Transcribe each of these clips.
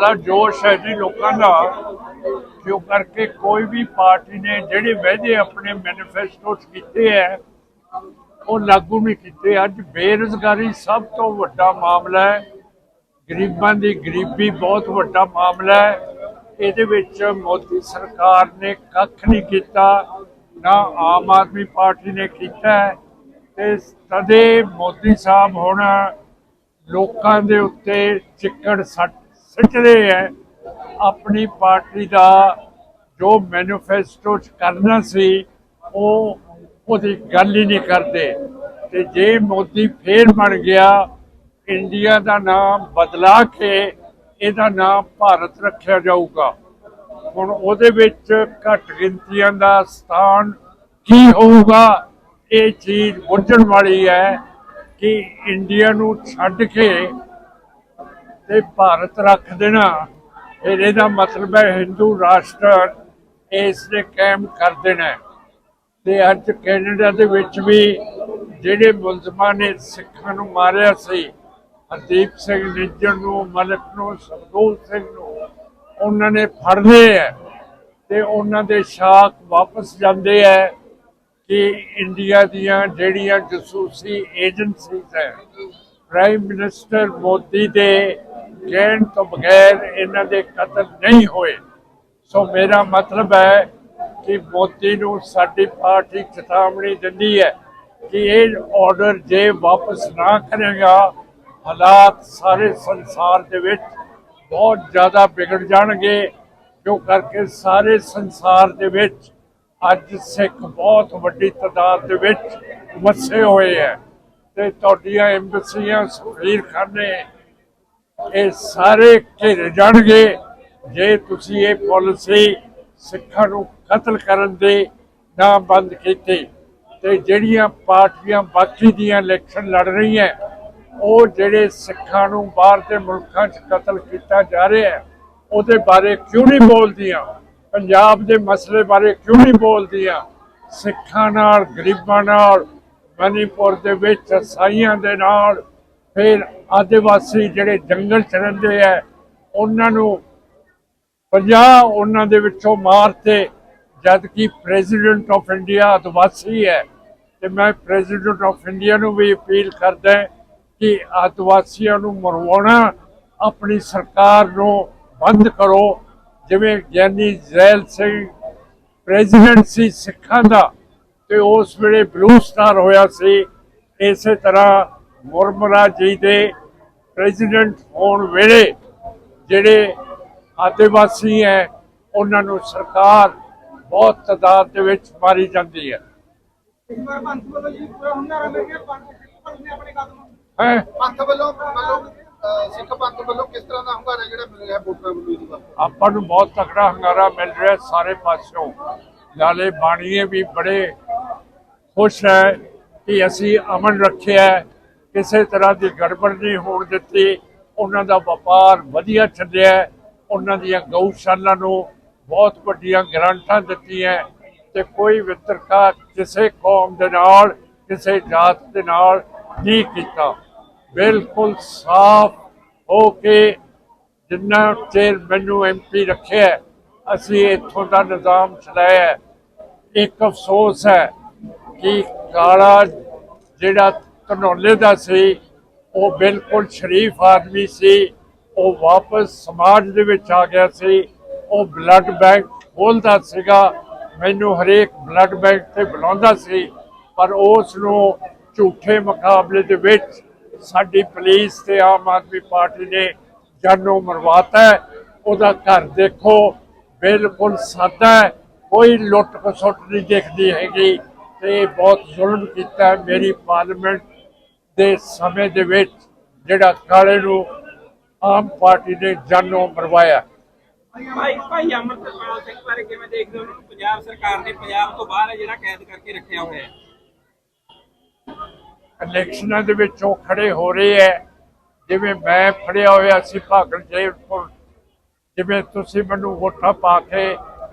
ਬੜਾ ਜੋਸ਼ ਹੈ ਜੀ ਲੋਕਾਂ ਦਾ ਕਿਉਂ ਕਰਕੇ ਕੋਈ ਵੀ ਪਾਰਟੀ ਨੇ ਜਿਹੜੇ ਵਾਅਦੇ ਆਪਣੇ ਮੈਨੀਫੈਸਟੋ ਕੀਤੇ ਹੈ, ਉਹ ਲਾਗੂ ਨਹੀਂ ਕੀਤੇ। ਅੱਜ ਬੇਰੁਜ਼ਗਾਰੀ ਸਭ ਤੋਂ ਵੱਡਾ ਮਾਮਲਾ ਹੈ। ਗਰੀਬਾਂ ਦੀ ਗਰੀਬੀ ਬਹੁਤ ਵੱਡਾ ਮਾਮਲਾ ਹੈ। ਇਹਦੇ ਵਿੱਚ ਮੋਦੀ ਸਰਕਾਰ ਨੇ ਕੱਖ ਨਹੀਂ ਕੀਤਾ, ਨਾ ਆਮ ਆਦਮੀ ਪਾਰਟੀ ਨੇ ਕੀਤਾ ਤੇ ਤਦੇ ਮੋਦੀ ਸਾਹਿਬ ਹੁਣ ਲੋਕਾਂ ਦੇ ਉੱਤੇ ਚਿੱਕੜ ਸੱਟ ਸਿੱਟਦੇ ਹੈ ਆਪਣੀ ਪਾਰਟੀ ਦਾ ਜੋ ਮੈਨੀਫੈਸਟੋ ਕਰਨਾ ਸੀ, ਉਹ ਉਹਦੀ ਗੱਲ ਹੀ ਨਹੀਂ ਕਰਦੇ। ਤੇ ਜੇ ਮੋਦੀ ਫੇਰ ਬਣ ਗਿਆ, ਇੰਡੀਆ ਦਾ ਨਾਮ ਬਦਲਾ ਕੇ ਇਹਦਾ ਨਾਮ ਭਾਰਤ ਰੱਖਿਆ ਜਾਊਗਾ। ਹੁਣ ਉਹਦੇ ਵਿੱਚ ਘੱਟ ਗਿਣਤੀਆਂ ਦਾ ਸਥਾਨ ਕੀ ਹੋਊਗਾ, ਇਹ ਚੀਜ਼ ਬੁੱਝਣ ਵਾਲੀ ਹੈ ਕਿ ਇੰਡੀਆ ਨੂੰ ਛੱਡ ਕੇ ਤੇ ਭਾਰਤ ਰੱਖ ਦੇਣਾ। ਫਿਰ ਇਹਦਾ ਮਤਲਬ ਹੈ ਹਿੰਦੂ ਰਾਸ਼ਟਰ ਇਸ ਨੇ ਕਾਇਮ ਕਰ ਦੇਣਾ ਤੇ ਅੱਜ ਕੈਨੇਡਾ ਦੇ ਵਿੱਚ ਵੀ ਜਿਹੜੇ ਮੁਲਜ਼ਮਾਂ ਨੇ ਸਿੱਖਾਂ ਨੂੰ ਮਾਰਿਆ ਸੀ, ਹਰਦੀਪ ਸਿੰਘ ਨਿੱਜਰ ਨੂੰ, ਮਲਕ ਨੂੰ, ਸਰਦੂਲ ਸਿੰਘ ਨੂੰ, ਉਹਨਾਂ ਨੇ ਫੜ ਲਏ ਤੇ ਉਹਨਾਂ ਦੇ ਸ਼ਾਕ ਵਾਪਸ ਜਾਂਦੇ ਹੈ ਕਿ ਇੰਡੀਆ ਦੀਆਂ ਜਿਹੜੀਆਂ ਜਸੂਸੀ ਏਜੰਸੀਜ਼ ਹੈ ਪ੍ਰਾਈਮ ਮਿਨਿਸਟਰ ਮੋਦੀ ਦੇ ਕਹਿਣ ਤੋਂ ਬਗੈਰ ਇਹਨਾਂ ਦੇ ਕਤਲ ਨਹੀਂ ਹੋਏ। ਸੋ ਮੇਰਾ ਮਤਲਬ ਹੈ ਕਿ ਮੋਦੀ ਨੂੰ ਸਾਡੀ ਪਾਰਟੀ ਚੇਤਾਵਨੀ ਦਿੰਦੀ ਹੈ ਕਿ ਇਹ ਆਰਡਰ ਜੇ ਵਾਪਸ ਨਾ ਕਰੇਗਾ, ਹਾਲਾਤ ਸਾਰੇ ਸੰਸਾਰ ਦੇ ਵਿੱਚ ਬਹੁਤ ਜ਼ਿਆਦਾ ਵਿਗੜ ਜਾਣਗੇ। ਜੋ ਕਰਕੇ ਸਾਰੇ ਸੰਸਾਰ ਦੇ ਵਿੱਚ ਅੱਜ ਸਿੱਖ ਬਹੁਤ ਵੱਡੀ ਤਾਦਾਦ ਦੇ ਵਿੱਚ ਵਸੇ ਹੋਏ ਹੈ। ਤੇ ਤੁਹਾਡੀਆਂ ਐਮਬਸੀਆਂ ਸੁਖੀਰ ਖਾਨੇ ਇਹ ਸਾਰੇ ਘਿਰ ਜਾਣਗੇ ਜੇ ਤੁਸੀਂ ਇਹ ਪਾਲਿਸੀ ਸਿੱਖਾਂ ਨੂੰ ਕਤਲ ਕਰਨ ਦੇ ਨਾ ਬੰਦ ਕੀਤੀ ਤੇ ਜਿਹੜੀਆਂ ਪਾਰਟੀਆਂ ਬਾਕੀ ਦੀਆਂ ਇਲੈਕਸ਼ਨ ਲੜ ਰਹੀਆਂ, ਉਹ ਜਿਹੜੇ ਸਿੱਖਾਂ ਨੂੰ ਬਾਹਰ ਦੇ ਮੁਲਕਾਂ 'ਚ ਕਤਲ ਕੀਤਾ ਜਾ ਰਿਹਾ ਹੈ, ਉਹਦੇ ਬਾਰੇ ਕਿਉਂ ਨਹੀਂ ਬੋਲਦੀਆਂ? ਪੰਜਾਬ ਦੇ ਮਸਲੇ ਬਾਰੇ ਕਿਉਂ ਨਹੀਂ ਬੋਲਦੀਆਂ? ਸਿੱਖਾਂ ਨਾਲ, ਗਰੀਬਾਂ ਨਾਲ, ਮਨੀਪੁਰ ਦੇ ਵਿੱਚ ਸਾਈਆਂ ਦੇ ਨਾਲ ਫਿਰ ਆਦਿਵਾਸੀ ਜਿਹੜੇ ਜੰਗਲ ਚ ਰਹਿੰਦੇ ਆ, ਉਹਨਾਂ ਨੂੰ 50 ਉਹਨਾਂ ਦੇ ਵਿੱਚੋਂ ਮਾਰਤੇ ਜਦ ਕਿ ਪ੍ਰੈਜ਼ੀਡੈਂਟ ਆਫ ਇੰਡੀਆ ਆਦਿਵਾਸੀ ਹੈ, ਤੇ ਮੈਂ ਪ੍ਰੈਜ਼ੀਡੈਂਟ ਆਫ ਇੰਡੀਆ ਨੂੰ ਵੀ ਅਪੀਲ ਕਰਦਾ ਕਿ ਆਦਿਵਾਸੀਆਂ ਨੂੰ ਮਰਵਾਉਣਾ ਆਪਣੀ ਸਰਕਾਰ ਨੂੰ ਬੰਦ ਕਰੋ, ਜਿਵੇਂ ਗਿਆਨੀ ਜ਼ੈਲ ਸਿੰਘ ਪ੍ਰੈਜ਼ੀਡੈਂਟ ਸੀ ਸਿੱਖਾਂ ਦਾ, ਤੇ ਉਸ ਵੇਲੇ ਬਲੂ ਸਟਾਰ ਹੋਇਆ ਸੀ, ਇਸੇ ਤਰ੍ਹਾਂ ਮੁਰਮਰਾ ਜੀ ਦੇ ਪ੍ਰੈਜ਼ੀਡੈਂਟ ਹੋਣ ਵੇਲੇ ਜਿਹੜੇ ਆਦਿਵਾਸੀ ਹੈ ਉਹਨਾਂ ਨੂੰ ਸਰਕਾਰ ਬਹੁਤ ਤਾਦਾਦ ਦੇ ਵਿੱਚ ਮਾਰੀ ਜਾਂਦੀ ਹੈ। ਆਪਾਂ ਨੂੰ ਬਹੁਤ ਤਕੜਾ ਹੰਗਾਰਾ ਮਿਲ ਰਿਹਾ ਸਾਰੇ ਪਾਸਿਓਂ। ਨਾਲੇ ਬਾਣੀਏ ਵੀ ਬੜੇ ਖੁਸ਼ ਹੈ ਕਿ ਅਸੀਂ ਅਮਨ ਰੱਖਿਆ ਕਿਸੇ ਤਰ੍ਹਾਂ ਦੀ ਗੜਬੜ ਨਹੀਂ ਹੋਣ ਦਿੱਤੀ। ਉਹਨਾਂ ਦਾ ਵਪਾਰ ਵਧੀਆ ਚੱਲਿਆ ਉਹਨਾਂ ਦੀਆਂ ਗਊਸ਼ਾਲਾ ਨੂੰ ਬਹੁਤ ਵੱਡੀਆਂ ਗ੍ਰਾਂਟਾਂ ਦਿੱਤੀਆਂ ਤੇ ਕੋਈ ਵਿਤਰਕਾ ਕਿਸੇ ਕੌਮ ਦੇ ਨਾਲ, ਕਿਸੇ ਜਾਤ ਦੇ ਨਾਲ ਨਹੀਂ ਕੀਤਾ। ਬਿਲਕੁਲ ਸਾਫ਼ ਹੋ ਕੇ ਜਿੰਨਾ ਚਿਰ ਮੈਨੂੰ ਐਮਪੀ ਰੱਖਿਆ ਅਸੀਂ ਇੱਥੋਂ ਦਾ ਨਿਜ਼ਾਮ ਚਲਾਇਆ ਇੱਕ ਅਫਸੋਸ ਹੈ ਕਿ ਕਾਲਾ ਜਿਹੜਾ ਧਨੌਲੇ ਦਾ ਸੀ, ਉਹ ਬਿਲਕੁਲ ਸ਼ਰੀਫ ਆਦਮੀ ਸੀ, ਉਹ ਵਾਪਸ ਸਮਾਜ ਦੇ ਵਿੱਚ ਆ ਗਿਆ ਸੀ, ਉਹ ਬਲੱਡ ਬੈਂਕ ਖੋਲਦਾ ਸੀਗਾ, ਮੈਨੂੰ ਹਰੇਕ ਬਲੱਡ ਬੈਂਕ ਤੇ ਬੁਲਾਉਂਦਾ ਸੀ, ਪਰ ਉਸ ਨੂੰ ਝੂਠੇ ਮੁਕਾਬਲੇ ਦੇ ਵਿੱਚ ਸਾਡੀ ਪੁਲਿਸ ਤੇ ਆਮ ਆਦਮੀ ਪਾਰਟੀ ਨੇ ਜਾਨੋਂ ਮਰਵਾਤਾ ਉਹਦਾ ਘਰ ਦੇਖੋ, ਬਿਲਕੁਲ ਸਾਦਾ ਕੋਈ ਲੁੱਟ ਖਸੁੱਟ ਨਹੀਂ ਦੇਖਦੀ ਹੈਗੀ, ਤੇ ਬਹੁਤ ਜ਼ੁਲਮ ਕੀਤਾ ਮੇਰੀ ਪਾਰਲੀਮੈਂਟ ਦੇ ਸਮੇਂ ਦੇ ਵਿੱਚ ਜਿਹੜਾ ਕਾਲੇ ਨੂੰ ਆਮ ਪਾਰਟੀ ਨੇ ਜਾਨੋਂ ਮਰਵਾਇਆ। ਭਾਈ ਭਾਈ ਅਮਰਪਾਲ ਸਿੰਘ ਬਾਰੇ ਕਿਵੇਂ ਦੇਖਦੇ ਹੋ? ਉਹਨਾਂ ਪੰਜਾਬ ਸਰਕਾਰ ਨੇ ਪੰਜਾਬ ਤੋਂ ਬਾਹਰ ਜਿਹੜਾ ਕੈਦ ਕਰਕੇ ਰੱਖਿਆ ਹੋਇਆ ਹੈ। ਇਲੈਕਸ਼ਨਾਂ ਦੇ ਵਿੱਚ ਉਹ ਖੜੇ ਹੋ ਰਹੇ ਹੈ। ਜਿਵੇਂ ਮੈਂ ਫੜਿਆ ਹੋਇਆ ਸੀ ਭਾਗਲ ਜੈਪੁਰ ਜਿਵੇਂ ਤੁਸੀਂ ਮੈਨੂੰ ਵੋਟਾਂ ਪਾ ਕੇ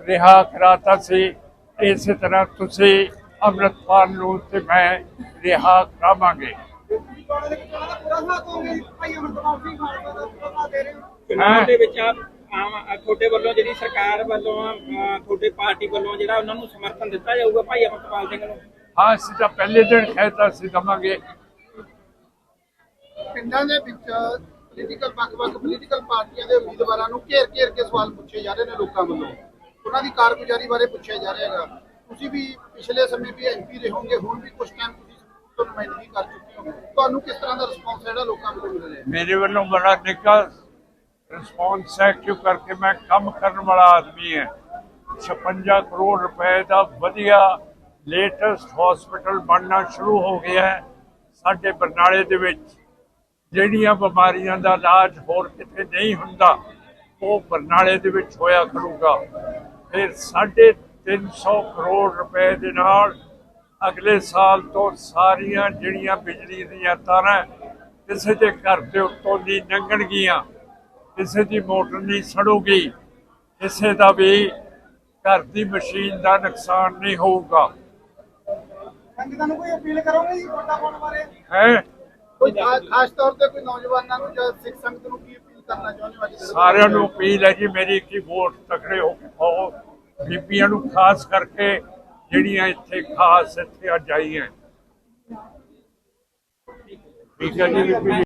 ਰਿਹਾ ਕਰਾਤਾ ਸੀ ਇਸੇ ਤਰ੍ਹਾਂ ਤੁਸੀਂ ਅੰਮ੍ਰਿਤਪਾਲ ਨੂੰ ਤੇ ਮੈਂ ਰਿਹਾ ਕਰਾਵਾਂਗੇ। ਦੇ ਵਿੱਚ ਉਹਨਾਂ ਦਾ ਪੂਰਾ ਸਾਥ ਹੋਗੇ ਜੀ। ਭਾਈ ਅਮਰਪਾਲ ਸਿੰਘ ਖਾਲਸਾ ਦਾ ਪੂਰਾ ਸਾਥ ਦੇ ਰਹੇ ਹੋ। ਚੁਣਾਵ ਦੇ ਵਿੱਚ ਆਪ ਆਮ ਆ ਤੁਹਾਡੇ ਵੱਲੋਂ ਜਿਹੜੀ ਸਰਕਾਰ ਵੱਲੋਂ ਅਹ, ਤੁਹਾਡੇ ਪਾਰਟੀ ਵੱਲੋਂ ਜਿਹੜਾ ਉਹਨਾਂ ਨੂੰ ਸਮਰਥਨ ਦਿੱਤਾ ਜਾਊਗਾ ਭਾਈ ਅਮਰਪਾਲ ਸਿੰਘ ਨੂੰ? ਹਾਂ ਅਸੀਂ ਤਾਂ ਪਹਿਲੇ ਦਿਨ ਕਹਿਤਾ ਸੀ ਦਵਾਂਗੇ। ਪਿੰਡਾਂ ਦੇ ਵਿੱਚ ਪੋਲੀਟੀਕਲ ਵੱਖ-ਵੱਖ ਪੋਲੀਟੀਕਲ ਪਾਰਟੀਆਂ ਦੇ ਉਮੀਦਵਾਰਾਂ ਨੂੰ ਘੇਰ-ਘੇਰ ਕੇ ਸਵਾਲ ਪੁੱਛੇ ਜਾ ਰਹੇ ਨੇ ਲੋਕਾਂ ਵੱਲੋਂ। ਉਹਨਾਂ ਦੀ ਕਾਰਗੁਜ਼ਾਰੀ ਬਾਰੇ ਪੁੱਛਿਆ ਜਾ ਰਿਹਾ ਹੈਗਾ। ਤੁਸੀਂ ਵੀ ਪਿਛਲੇ ਸਮੇਂ ਵੀ ਐਮਪੀ ਰਹੇ ਹੋਗੇ ਹੁਣ ਵੀ ਕੁਝ ਟਾਈਮ ਤੋਂ ਨੁਮਾਇੰਦਗੀ ਕਰ ਚੁੱਕੇ ਹੋ। ਤੁਹਾਨੂੰ ਕਿਸ ਤਰ੍ਹਾਂ ਦਾ ਰਿਸਪੌਂਸ ਜਿਹੜਾ ਲੋਕਾਂ ਵੱਲੋਂ ਮਿਲ ਰਿਹਾ ਮੇਰੇ ਵੱਲੋਂ ਬੜਾ ਨਿੱਘਾ ਰਿਸਪੌਂਸ ਹੈ ਕਿਉਂ ਕਰਕੇ ਮੈਂ ਕੰਮ ਕਰਨ ਵਾਲਾ ਆਦਮੀ ਹੈ। 56 ਕਰੋੜ ਰੁਪਏ ਦਾ ਵਧੀਆ ਲੇਟੈਸਟ ਹਸਪੀਟਲ ਬਣਨਾ ਸ਼ੁਰੂ ਹੋ ਗਿਆ ਹੈ ਸਾਡੇ ਬਰਨਾਲੇ ਦੇ ਵਿੱਚ। ਜਿਹੜੀਆਂ ਬਿਮਾਰੀਆਂ ਦਾ ਇਲਾਜ ਹੋਰ ਕਿਤੇ ਨਹੀਂ ਹੁੰਦਾ, ਉਹ ਬਰਨਾਲੇ ਦੇ ਵਿੱਚ ਹੋਇਆ ਕਰੂਗਾ। ਫਿਰ 350 ਕਰੋੜ ਰੁਪਏ ਦੇ ਨਾਲ ਅਗਲੇ ਸਾਲ ਤੋਂ ਸਾਰੀਆਂ ਜਿਹੜੀਆਂ ਬਿਜਲੀ ਦੀਆਂ ਤਾਰਾਂ ਕਿਸੇ ਦੇ ਘਰ ਦੇ ਉੱਤੋਂ ਦੀ ਲੰਘਣਗੀਆਂ ਕਿਸੇ ਦੀ ਮੋਟਰ ਨਹੀਂ ਸੜੂਗੀ ਕਿਸੇ ਦਾ ਵੀ ਘਰ ਦੀ ਮਸ਼ੀਨ ਦਾ ਨੁਕਸਾਨ ਨਹੀਂ ਹੋਊਗਾ। ਸੰਗਤਾਂ ਨੂੰ ਕੋਈ ਅਪੀਲ ਕਰੋਗੇ ਜੀ ਵੋਟਾਂ ਪਾਉਣ ਬਾਰੇ? ਹੈ? ਕੋਈ ਖਾਸ ਤੌਰ ਤੇ ਕੋਈ ਨੌਜਵਾਨਾਂ ਨੂੰ ਜਾਂ ਸਿੱਖ ਸੰਗਤ ਨੂੰ ਕੀ ਅਪੀਲ ਕਰਨਾ ਚਾਹੁੰਦੇ ਹੋ ਅੱਜ? ਸਾਰਿਆਂ ਨੂੰ ਅਪੀਲ ਹੈ ਜੀ ਮੇਰੀ ਕਿ ਵੋਟ ਤਕੜੇ ਹੋ ਕੇ ਪਾਓ ਬੀਬੀਆਂ ਨੂੰ ਖਾਸ ਕਰਕੇ ਜਿਹੜੀਆਂ ਇੱਥੇ ਖਾਸ ਇੱਥੇ ਅੱਜ ਆਈਆਂ। ਠੀਕ ਹੈ ਜੀ